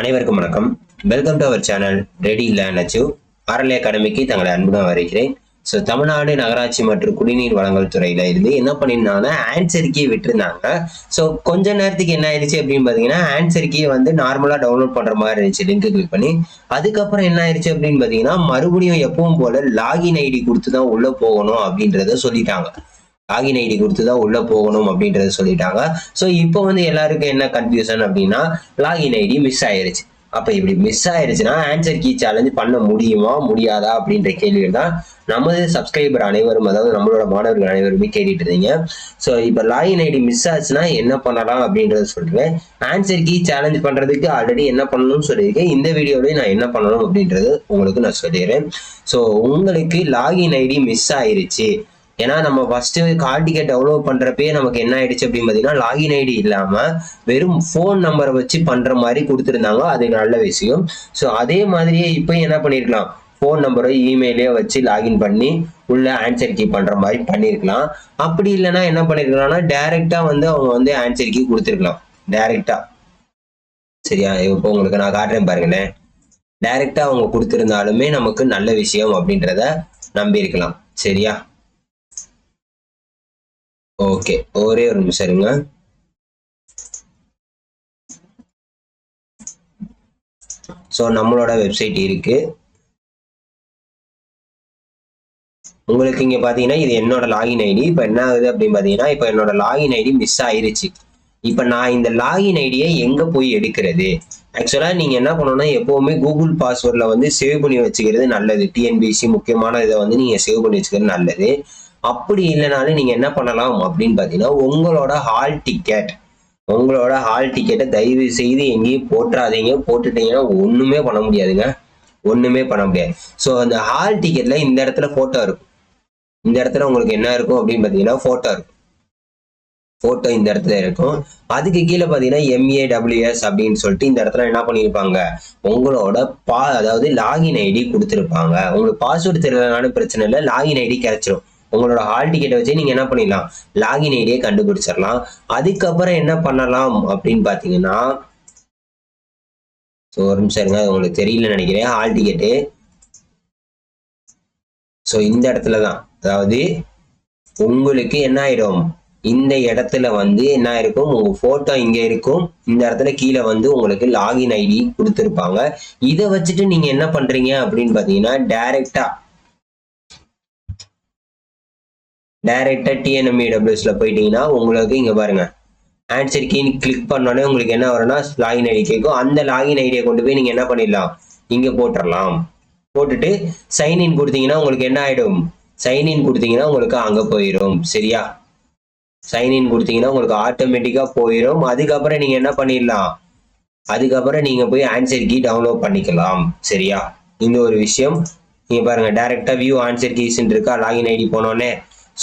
அனைவருக்கும் வணக்கம். Welcome to our channel ready learn achieve அறலை அகாடமிக்கு தங்களை அன்புடன் வருகிறேன். ஸோ தமிழ்நாடு நகராட்சி மற்றும் குடிநீர் வழங்கல் துறையில இருந்து என்ன பண்ணியிருந்தாங்கன்னா ஆன்சரிக்கையை விட்டுருந்தாங்க. ஸோ கொஞ்ச நேரத்துக்கு என்ன ஆயிடுச்சு அப்படின்னு பார்த்தீங்கன்னா ஆன்சரிக்கையை வந்து நார்மலாக டவுன்லோட் பண்ணுற மாதிரி இருந்துச்சு லிங்க் கிளிக் பண்ணி. அதுக்கப்புறம் என்ன ஆயிடுச்சு அப்படின்னு பார்த்தீங்கன்னா மறுபடியும் எப்பவும் போல லாகின் ஐடி கொடுத்து தான் உள்ளே போகணும் அப்படின்றத சொல்லிட்டாங்க. லாகின் ஐடி கொடுத்து தான் உள்ளே போகணும் அப்படின்றத சொல்லிட்டாங்க. ஸோ இப்போ வந்து எல்லாருக்கும் என்ன கன்ஃபியூஷன் அப்படின்னா லாகின் ஐடி மிஸ் ஆயிருச்சு. அப்போ இப்படி மிஸ் ஆயிருச்சுன்னா ஆன்சர் கீ சேலஞ்ச் பண்ண முடியுமா முடியாதா அப்படின்ற கேள்வி தான் நமது சப்ஸ்கிரைபர் அனைவரும் அதாவது நம்மளோட மாணவர்கள் அனைவருமே கேட்டுட்டு இருந்தீங்க. ஸோ இப்போ லாகின் ஐடி மிஸ் ஆச்சுன்னா என்ன பண்ணலாம் அப்படின்றத சொல்றேன். ஆன்சர் கீ சேலஞ்ச் பண்ணுறதுக்கு ஆல்ரெடி என்ன பண்ணணும்னு சொல்லியிருக்கேன். இந்த வீடியோவிலேயே நான் என்ன பண்ணணும் அப்படின்றது உங்களுக்கு நான் சொல்லிடுறேன். ஸோ உங்களுக்கு லாகின் ஐடி மிஸ் ஆயிருச்சு. ஏன்னா நம்ம ஃபர்ஸ்ட் கால் டிக்கெட் டவுன்லோட் பண்றப்பே நமக்கு என்ன ஆயிடுச்சு அப்படின்னு பார்த்தீங்கன்னா லாகின் ஐடி இல்லாம வெறும் ஃபோன் நம்பரை வச்சு பண்ற மாதிரி கொடுத்துருந்தாங்க. அது நல்ல விஷயம். ஸோ அதே மாதிரியே இப்போ என்ன பண்ணிருக்கலாம்? ஃபோன் நம்பரோ இமெயிலையோ வச்சு லாகின் பண்ணி உள்ள ஆன்சர் கீ பண்ற மாதிரி பண்ணிருக்கலாம். அப்படி இல்லைன்னா என்ன பண்ணிருக்கலாம்னா டைரக்டா வந்து அவங்க வந்து ஆன்சர் கீ கொடுத்துருக்கலாம். டைரக்டா சரியா? இப்போ உங்களுக்கு நான் காட்டுறேன் பாருங்களேன். டைரக்டா அவங்க கொடுத்துருந்தாலுமே நமக்கு நல்ல விஷயம் அப்படின்றத நம்பியிருக்கலாம். சரியா? ஓகே ஒரே ஒரு நிமிஷம் இருங்க. ஸோ நம்மளோட வெப்சைட் இருக்கு. உங்களுக்கு இங்க பாத்தீங்கன்னா இது என்னோட லாகின் ஐடி இப்போ என்ன ஆகுது அப்படின்னு பாத்தீங்கன்னா இப்போ என்னோட லாகின் ஐடி மிஸ் ஆயிருச்சு. இப்போ நான் இந்த லாகின் ஐடியை எங்க போய் எடுக்கிறது? ஆக்சுவலா நீங்க என்ன பண்ணணும்னா எப்போவுமே கூகுள் பாஸ்வேர்டில் வந்து சேவ் பண்ணி வச்சுக்கிறது நல்லது. டிஎன்பிசி முக்கியமான இதை வந்து நீங்க சேவ் பண்ணி வச்சுக்கிறது நல்லது. அப்படி இல்லைனாலும் நீங்க என்ன பண்ணலாம் அப்படின்னு பாத்தீங்கன்னா உங்களோட ஹால் டிக்கெட் உங்களோட ஹால் டிக்கெட்டை தயவு செய்து எங்கேயும் போட்டுறாதீங்க போட்டுட்டீங்கன்னா ஒண்ணுமே பண்ண முடியாதுங்க. ஒண்ணுமே பண்ண முடியாது. ஸோ அந்த ஹால் டிக்கெட்ல இந்த இடத்துல போட்டோ இருக்கும். இந்த இடத்துல உங்களுக்கு என்ன இருக்கும் அப்படின்னு பாத்தீங்கன்னா போட்டோ இருக்கும். போட்டோ இந்த இடத்துல இருக்கும். அதுக்கு கீழே பாத்தீங்கன்னா எம்ஏடபிள்யூஎஸ் அப்படின்னு சொல்லிட்டு இந்த இடத்துல என்ன பண்ணியிருப்பாங்க உங்களோட பா அதாவது லாகின் ஐடி கொடுத்துருப்பாங்க. உங்களுக்கு பாஸ்வேர்டு தெரியலனாலும் பிரச்சனை இல்லை. லாகின் ஐடி கிடைச்சிரும். உங்களோட ஹால் டிக்கெட்டை வச்சு நீங்க என்ன பண்ணிடலாம்? லாகின் ஐடியை கண்டுபிடிச்சிடலாம். அதுக்கப்புறம் என்ன பண்ணலாம் அப்படின்னு பாத்தீங்கன்னா ஸோ ஒரு நிமிஷம் இருங்க அது உங்களுக்கு தெரியலன்னு நினைக்கிறேன். ஹால் டிக்கெட்டு ஸோ இந்த இடத்துல தான். அதாவது உங்களுக்கு என்ன ஆயிடும்? இந்த இடத்துல வந்து என்ன இருக்கும் உங்க போட்டோ இங்க இருக்கும். இந்த இடத்துல கீழே வந்து உங்களுக்கு லாகின் ஐடி கொடுத்துருப்பாங்க. இதை வச்சுட்டு நீங்க என்ன பண்றீங்க அப்படின்னு பாத்தீங்கன்னா டைரக்டா டைரக்டா டிஎன்எம்இடபிள்யூஸ்ல போயிட்டீங்கன்னா உங்களுக்கு இங்க பாருங்க. ஆன்சர் கீன்னு கிளிக் பண்ணோடனே உங்களுக்கு என்ன வரும்னா லாகின் ஐடி கேட்கும் அந்த லாகின் ஐடியை கொண்டு போய் நீங்க என்ன பண்ணிடலாம்? இங்கே போட்டுடலாம். போட்டுட்டு சைன் இன் கொடுத்தீங்கன்னா உங்களுக்கு என்ன ஆகிடும் சைன் இன் கொடுத்தீங்கன்னா உங்களுக்கு அங்க போயிடும் சரியா? சைன் இன் கொடுத்தீங்கன்னா உங்களுக்கு ஆட்டோமேட்டிக்காக போயிடும் அதுக்கப்புறம் நீங்க என்ன பண்ணிடலாம்? அதுக்கப்புறம் நீங்க போய் ஆன்சர் கீ டவுன்லோட் பண்ணிக்கலாம். சரியா? இந்த ஒரு விஷயம். நீங்கள் பாருங்க டேரெக்டாக வியூ ஆன்சர் கீஸ்ன்னு இருக்கா? லாகின் ஐடி போனோடனே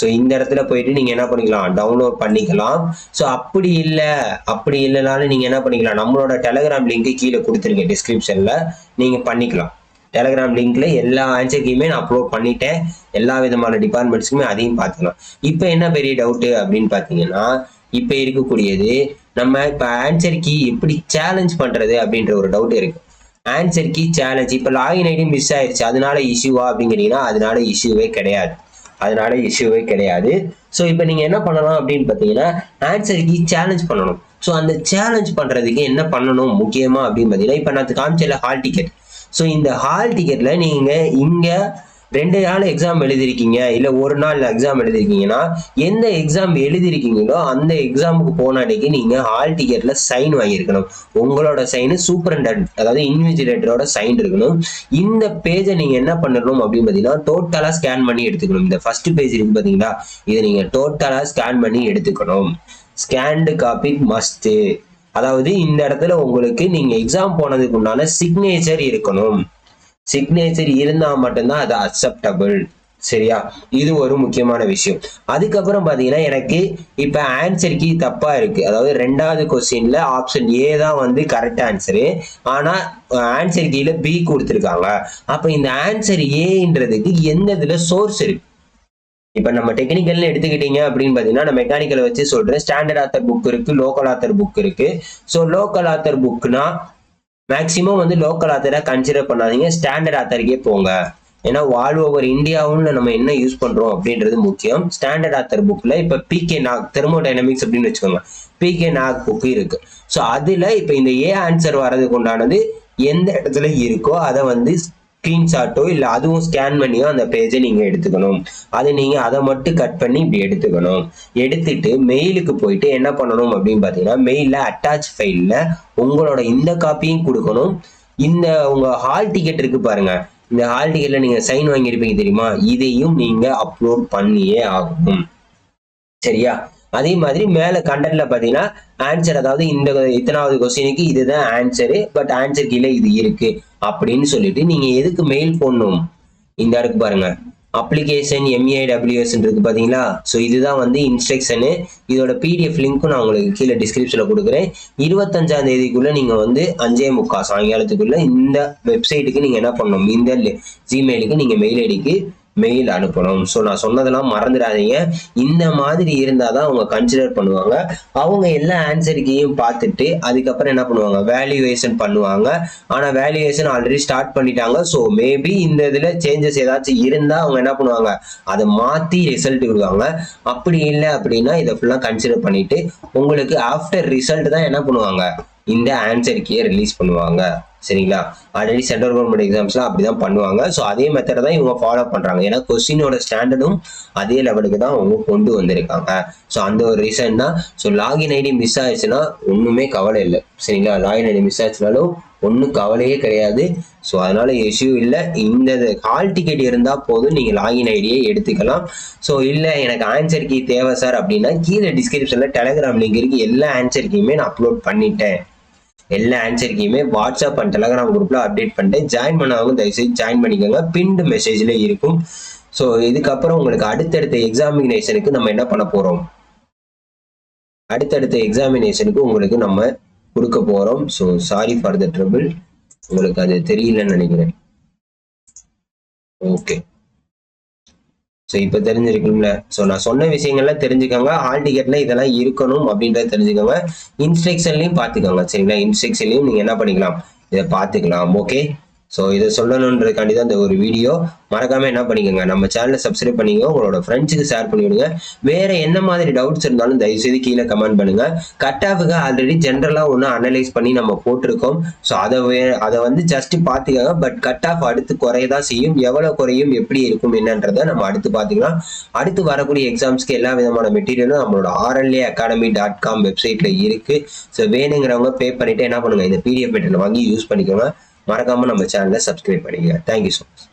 ஸோ இந்த இடத்துல போயிட்டு நீங்கள் என்ன பண்ணிக்கலாம்? டவுன்லோட் பண்ணிக்கலாம். ஸோ அப்படி இல்லை அப்படி இல்லைனாலும் நீங்கள் என்ன பண்ணிக்கலாம்? நம்மளோட டெலகிராம் லிங்க்கு கீழே கொடுத்துருங்க டிஸ்கிரிப்ஷனில் நீங்கள் பண்ணிக்கலாம். டெலகிராம் லிங்க்ல எல்லா ஆன்சர்க்கையுமே நான் அப்லோட் பண்ணிட்டேன். எல்லா விதமான டிபார்ட்மெண்ட்ஸுக்குமே அதையும் பார்த்துக்கலாம். இப்போ என்ன பெரிய டவுட்டு அப்படின்னு பார்த்தீங்கன்னா இப்போ இருக்கக்கூடியது நம்ம இப்போ ஆன்சர் கீ எப்படி சேலஞ்ச் பண்ணுறது அப்படின்ற ஒரு டவுட் இருக்கு. ஆன்சர் கீ சேலஞ்ச் இப்போ லாகின் ஐடி மிஸ் ஆயிடுச்சு அதனால இஷ்யூவா அப்படிங்கிறீங்கன்னா அதனால இஷ்யூவே கிடையாது. அதனால இஷ்யூவே கிடையாது. ஸோ இப்போ நீங்க என்ன பண்ணலாம் அப்படின்னு பார்த்தீங்கன்னா ஆன்சர் கீ சேலஞ்ச் பண்ணணும். ஸோ அந்த சேலஞ்ச் பண்றதுக்கு என்ன பண்ணணும் முக்கியமா அப்படின்னு பார்த்தீங்கன்னா இப்போ நான் காமிச்சல ஹால் டிக்கெட் ஸோ இந்த ஹால் டிக்கெட்ல நீங்க இங்க ரெண்டு நாள் எக்ஸாம் எழுதிருக்கீங்க இல்ல ஒரு நாள் எக்ஸாம் எழுதிருக்கீங்கன்னா எந்த எக்ஸாம் எழுதிருக்கீங்களோ அந்த எக்ஸாமுக்கு போன அன்னைக்கு நீங்க ஹால் டிக்கெட்ல சைன் வாங்கியிருக்கணும். உங்களோட சைனு சூப்பரண்டன்ட் அதாவது இன்விஜிலேட்டரோட சைன் இருக்கணும். இந்த பேஜை நீங்க என்ன பண்ணணும் அப்படின்னு பாத்தீங்கன்னா டோட்டலா ஸ்கேன் பண்ணி எடுத்துக்கணும். இந்த ஃபர்ஸ்ட் பேஜ் இருக்கு பாத்தீங்களா இதை நீங்க டோட்டலா ஸ்கேன் பண்ணி எடுத்துக்கணும். ஸ்கேன்டு காப்பி மஸ்ட் அதாவது இந்த இடத்துல உங்களுக்கு நீங்க எக்ஸாம் போனதுக்கு உண்டான சிக்னேச்சர் இருக்கணும். சிக்னேச்சர் இருந்தால் மட்டும்தான் அது அக்செப்டபிள் சரியா? இது ஒரு முக்கியமான விஷயம். அதுக்கப்புறம் பார்த்தீங்கன்னா எனக்கு இப்போ ஆன்சர் கீ தப்பாக இருக்குது அதாவது ரெண்டாவது கொஸ்டினில் ஆப்ஷன் ஏ தான் வந்து கரெக்ட் ஆன்சரு ஆனால் ஆன்சர் கீழ பி கொடுத்துருக்காங்க. அப்போ இந்த ஆன்சர் ஏன்றதுக்கு எந்த இதில் சோர்ஸ் இருக்கு? இப்போ நம்ம டெக்னிக்கல்னு எடுத்துக்கிட்டீங்க அப்படின்னு பார்த்தீங்கன்னா நான் மெக்கானிக்கலை வச்சு சொல்கிறேன் ஸ்டாண்டர்ட் ஆத்தர் புக் இருக்குது லோக்கல் ஆத்தர் புக் இருக்குது ஸோ லோக்கல் ஆத்தர் புக்னா மேக்ஸிமம் வந்து லோக்கல் ஆத்தரை கன்சிடர் பண்ணாதீங்க. ஸ்டாண்டர்ட் ஆத்தருக்கே போங்க. ஏன்னா ஆல் ஓவர் இந்தியாவும் நம்ம என்ன யூஸ் பண்றோம் அப்படின்றது முக்கியம். ஸ்டாண்டர்ட் ஆத்தர் புக்ல இப்ப பிகே நாக் தெர்மோடைனமிக்ஸ் அப்படின்னு வச்சுக்கோங்க. பிகே நாக் புக் இருக்கு. ஸோ அதுல இப்ப இந்த ஏ ஆன்சர் வர்றதுக்கு உண்டானது எந்த இடத்துல இருக்கோ அதை வந்து ஸ்கிரீன்ஷாட்டோ இல்லை அதுவும் ஸ்கேன் பண்ணியோ அந்த பேஜை நீங்கள் எடுத்துக்கணும். அது நீங்கள் அதை மட்டும் கட் பண்ணி இப்படி எடுத்துக்கணும். எடுத்துட்டு மெயிலுக்கு போயிட்டு என்ன பண்ணணும் அப்படின்னு பார்த்தீங்கன்னா மெயிலில் அட்டாச் ஃபைலில் உங்களோட இந்த காப்பியும் கொடுக்கணும். இந்த உங்கள் ஹால் டிக்கெட் இருக்கு பாருங்க. இந்த ஹால் டிக்கெட்ல நீங்கள் சைன் வாங்கியிருப்பீங்க தெரியுமா? இதையும் நீங்கள் அப்லோட் பண்ணியே ஆகணும். சரியா? அதே மாதிரி மேலே கண்டென்ட்ல பார்த்தீங்கன்னா ஆன்சர் அதாவது இந்த இத்தனாவது கொஸ்டினுக்கு இதுதான் ஆன்சரு பட் ஆன்சர் கீழே இது இருக்கு அப்படின்னு சொல்லிட்டு நீங்க எதுக்கு மெயில் போடணும்? இந்த இருக்கு பாருங்க. அப்ளிகேஷன் எம்ஏடபிள்யூஎஸ் இருக்கு பார்த்தீங்களா ஸோ இதுதான் வந்து இன்ஸ்ட்ரக்ஷனு இதோட பிடிஎஃப் லிங்க்கும் நான் உங்களுக்கு கீழே டிஸ்கிரிப்ஷனில் கொடுக்குறேன். இருபத்தஞ்சாம் தேதிக்குள்ளே நீங்கள் வந்து அஞ்சே முக்கா சாயங்காலத்துக்குள்ளே இந்த வெப்சைட்டுக்கு நீங்கள் என்ன பண்ணணும்? இந்த ஜிமெயிலுக்கு நீங்கள் மெயில் ஐடிக்கு மெயில் அனுப்பணும். ஸோ நான் சொன்னதெல்லாம் மறந்துடாதீங்க. இந்த மாதிரி இருந்தால் தான் அவங்க கன்சிடர் பண்ணுவாங்க. அவங்க எல்லா ஆன்சருக்கையும் பார்த்துட்டு அதுக்கப்புறம் என்ன பண்ணுவாங்க? வேல்யூவேஷன் பண்ணுவாங்க. ஆனால் வேல்யூவேஷன் ஆல்ரெடி ஸ்டார்ட் பண்ணிட்டாங்க. ஸோ மேபி இந்த இதில் சேஞ்சஸ் ஏதாச்சும் இருந்தால் அவங்க என்ன பண்ணுவாங்க? அதை மாற்றி ரிசல்ட் விடுவாங்க. அப்படி இல்லை அப்படின்னா இதை ஃபுல்லாக கன்சிடர் பண்ணிட்டு உங்களுக்கு ஆஃப்டர் ரிசல்ட் தான் என்ன பண்ணுவாங்க? இந்த ஆன்சர் கீயை ரிலீஸ் பண்ணுவாங்க. சரிங்களா? ஆல்ரெடி சென்ட்ரல் கவர்மெண்ட் எக்ஸாம்ஸ்லாம் அப்படி தான் பண்ணுவாங்க. ஸோ அதே மெத்தடை தான் இவங்க ஃபாலோ பண்ணுறாங்க ஏன்னா கொஸ்டினோட ஸ்டாண்டர்டும் அதே லெவலுக்கு தான் அவங்க கொண்டு வந்திருக்காங்க. ஸோ அந்த ஒரு ரீசன் தான் ஸோ லாகின் ஐடி மிஸ் ஆயிடுச்சுன்னா ஒன்றுமே கவலை இல்லை. சரிங்களா? லாகின் ஐடி மிஸ் ஆச்சுனாலும் ஒன்றும் கவலையே கிடையாது. ஸோ அதனால இஷ்யூ இல்லை. இந்த ஹால் டிக்கெட் இருந்தால் போதும் நீங்கள் லாகின் ஐடியை எடுத்துக்கலாம். ஸோ இல்லை எனக்கு ஆன்சர் கீ தேவை சார் அப்படின்னா கீழே டிஸ்கிரிப்ஷனில் டெலகிராம் லிங்க் இருக்குது எல்லா ஆன்சர் கீயுமே நான் அப்லோட் பண்ணிட்டேன். எல்லா ஆன்சருக்குமே வாட்ஸ்அப் அண்ட் டெலகிராம் குரூப்ல அப்டேட் பண்ணிட்டேன். ஜாயின் பண்ணவங்க தயவுசெய்து ஜாயின் பண்ணிக்கோங்க. பின்டு மெசேஜ்ல இருக்கும். ஸோ இதுக்கப்புறம் உங்களுக்கு அடுத்தடுத்த எக்ஸாமினேஷனுக்கு நம்ம என்ன பண்ண போறோம்? அடுத்தடுத்த எக்ஸாமினேஷனுக்கு உங்களுக்கு நம்ம கொடுக்க போறோம். So sorry for the trouble உங்களுக்கு அது தெரியலன்னு நினைக்கிறேன். ஓகே ஸோ இப்போ தெரிஞ்சிருக்கும்ல. ஸோ நான் சொன்ன விஷயங்கள்லாம் தெரிஞ்சுக்கோங்க. ஹால் டிக்கெட்டில் இதெல்லாம் இருக்கணும் அப்படின்றத தெரிஞ்சுக்கோங்க. இன்ஸ்ட்ரக்ஷன்லையும் பார்த்துக்கோங்க சரிங்களா? இன்ஸ்ட்ரக்ஷன்லையும் நீங்கள் என்ன பண்ணிக்கலாம்? இதை பார்த்துக்கலாம் ஓகே ஸோ இதை சொல்லணுன்றதுக்காண்டி தான் இந்த ஒரு வீடியோ. மறக்காம என்ன பண்ணிக்கோங்க நம்ம சேனலை சப்ஸ்கிரைப் பண்ணிக்கோங்க உங்களோட ஃப்ரெண்ட்ஸுக்கு ஷேர் பண்ணிவிடுங்க. வேறு வேற என்ன மாதிரி டவுட்ஸ் இருந்தாலும் தயவுசெய்து கீழே கமெண்ட் பண்ணுங்க. கட் ஆஃபுக்கு ஆல்ரெடி ஜென்ரலாக ஒன்று அனலைஸ் பண்ணி நம்ம போட்டிருக்கோம். ஸோ அதை வே அதை வந்து ஜஸ்ட் பார்த்துக்கோங்க. பட் கட் ஆஃப் அடுத்து குறையதான் செய்யும். எவ்வளோ குறையும் எப்படி இருக்கும் என்னன்றதை நம்ம அடுத்து பார்த்துக்கலாம். அடுத்து வரக்கூடிய எக்ஸாம்ஸ்க்கு எல்லா விதமான மெட்டீரியலும் நம்மளோட ஆர்எல்ஏ அகாடமி டாட் காம் வெப்சைட்ல இருக்கு. ஸோ வேணுங்கிறவங்க பே பண்ணிட்டு என்ன பண்ணுங்க இந்த பிடிஎஃப் மெட்டீரியல் வாங்கி யூஸ் பண்ணிக்கோங்க. மறக்காம நம்ம சேனலை சப்ஸ்கிரைப் பண்ணிக்கங்க. Thank you so much